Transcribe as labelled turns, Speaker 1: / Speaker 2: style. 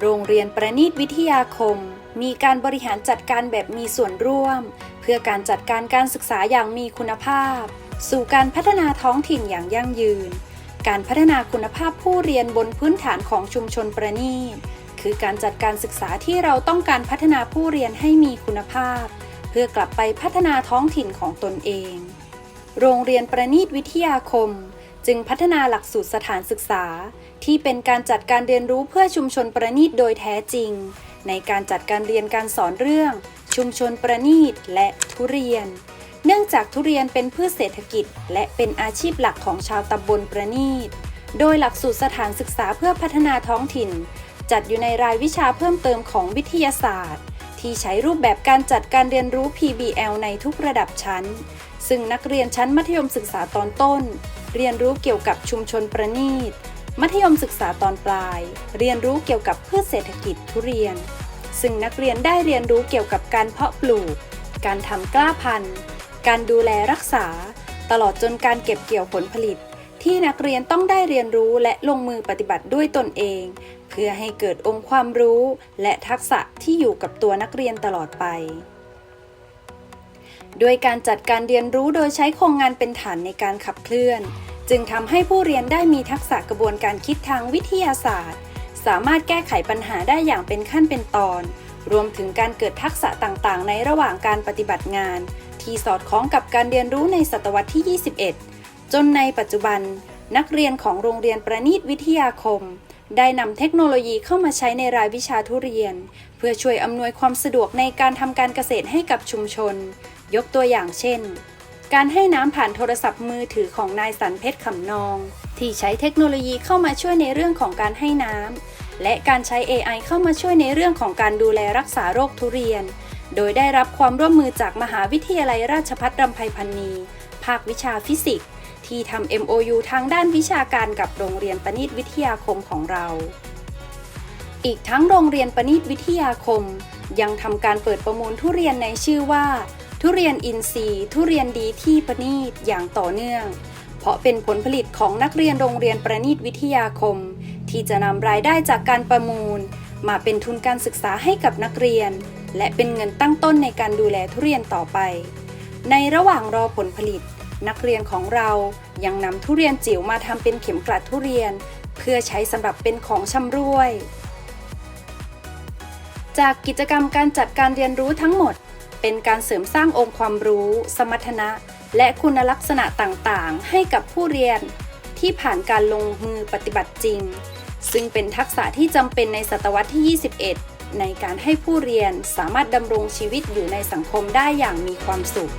Speaker 1: โรงเรียนประณีตวิทยาคม มีการบริหารจัดการแบบมีส่วนร่วม เพื่อการจัดการการศึกษาอย่างมีคุณภาพ สู่การพัฒนาท้องถิ่นอย่างยั่งยืน การพัฒนาคุณภาพผู้เรียนบนพื้นฐานของชุมชนประณีตคือการจัดการศึกษาที่เราต้องการพัฒนาผู้เรียนให้มีคุณภาพ เพื่อกลับไปพัฒนาท้องถิ่นของตนเอง โรงเรียนประณีตวิทยาคม จึงพัฒนาหลักสูตรสถานศึกษา ที่เป็นการจัดการเรียนรู้เพื่อชุมชนประณีตโดยแท้จริง ในการจัดการเรียนการสอนเรื่อง ชุมชนประณีตและทุเรียน เนื่องจากทุเรียนเป็นพืชเศรษฐกิจ และเป็นอาชีพหลักของชาวตำบลประณีต โดยหลักสูตรสถานศึกษาเพื่อพัฒนาท้องถิ่น จัดอยู่ในรายวิชาเพิ่มเติมของวิทยาศาสตร์ ที่ใช้รูปแบบการจัดการเรียนรู้ PBL ในทุกระดับชั้น ซึ่งนักเรียนชั้นมัธยมศึกษาตอนต้น เรียนรู้เกี่ยวกับชุมชนประณีต มัธยมศึกษาตอนปลาย เรียนรู้เกี่ยวกับพืชเศรษฐกิจทุเรียน ซึ่งนักเรียนได้เรียนรู้เกี่ยวกับการเพาะปลูก การทำกล้าพันธุ์ การดูแลรักษา ตลอดจนการเก็บเกี่ยวผลผลิต ที่นักเรียนต้องได้เรียนรู้และลงมือปฏิบัติด้วยตนเอง เพื่อให้เกิดองค์ความรู้ และทักษะที่อยู่กับตัวนักเรียนตลอดไป ด้วยการจัดการเรียนรู้โดยใช้โครงงานเป็นฐานในการขับเคลื่อน จึงทำให้ผู้เรียนได้มีทักษะกระบวนการคิดทางวิทยาศาสตร์ สามารถแก้ไขปัญหาได้อย่างเป็นขั้นเป็นตอน รวมถึงการเกิดทักษะต่างๆ ในระหว่างการปฏิบัติงาน ที่สอดคล้องกับการเรียนรู้ในศตวรรษที่ 21 จนในปัจจุบัน นักเรียนของโรงเรียนประณีตวิทยาคม ได้นำเทคโนโลยีเข้ามาใช้ในรายวิชาทุเรียน เพื่อช่วยอำนวยความสะดวกในการทำการเกษตรให้กับชุมชน ยกตัวอย่างเช่น การให้น้ำผ่านโทรศัพท์มือถือของนายสันเพชรขำนอง ที่ใช้เทคโนโลยีเข้ามาช่วยในเรื่องของการให้น้ำและการใช้ AI เข้ามาช่วยในเรื่องของการดูแลรักษาโรคทุเรียน โดยได้รับความร่วมมือจากมหาวิทยาลัยราชภัฏรำไพพันนี ภาควิชาฟิสิกส์ ที่ทำ MOU ทางด้านวิชาการกับโรงเรียนปณีตวิทยาคมของเรา อีกทั้งโรงเรียนปณีตวิทยาคม ยังทำการเปิดประมูลทุเรียนในชื่อว่า ทุเรียนอินทรีย์ ทุเรียนดีที่ประณีตอย่างต่อเนื่อง เพราะเป็นผลผลิตของนักเรียนโรงเรียนประณีตวิทยาคม ที่จะนำรายได้จากการประมูล มาเป็นทุนการศึกษาให้กับนักเรียน และเป็นเงินตั้งต้นในการดูแลทุเรียนต่อไป ในระหว่างรอผลผลิต นักเรียนของเรายังนำทุเรียนจิ๋วมาทำเป็นเข็มกลัดทุเรียน เพื่อใช้สำหรับเป็นของชำร่วย จากกิจกรรมการจัดการเรียนรู้ทั้งหมด เป็นการเสริมสร้างองค์ความรู้ สมรรถนะ และคุณลักษณะต่างๆ ให้กับผู้เรียนที่ผ่านการลงมือปฏิบัติจริง ซึ่งเป็นทักษะที่จำเป็นในศตวรรษที่ 21 ในการให้ผู้เรียนสามารถดำรงชีวิตอยู่ในสังคมได้อย่างมีความสุข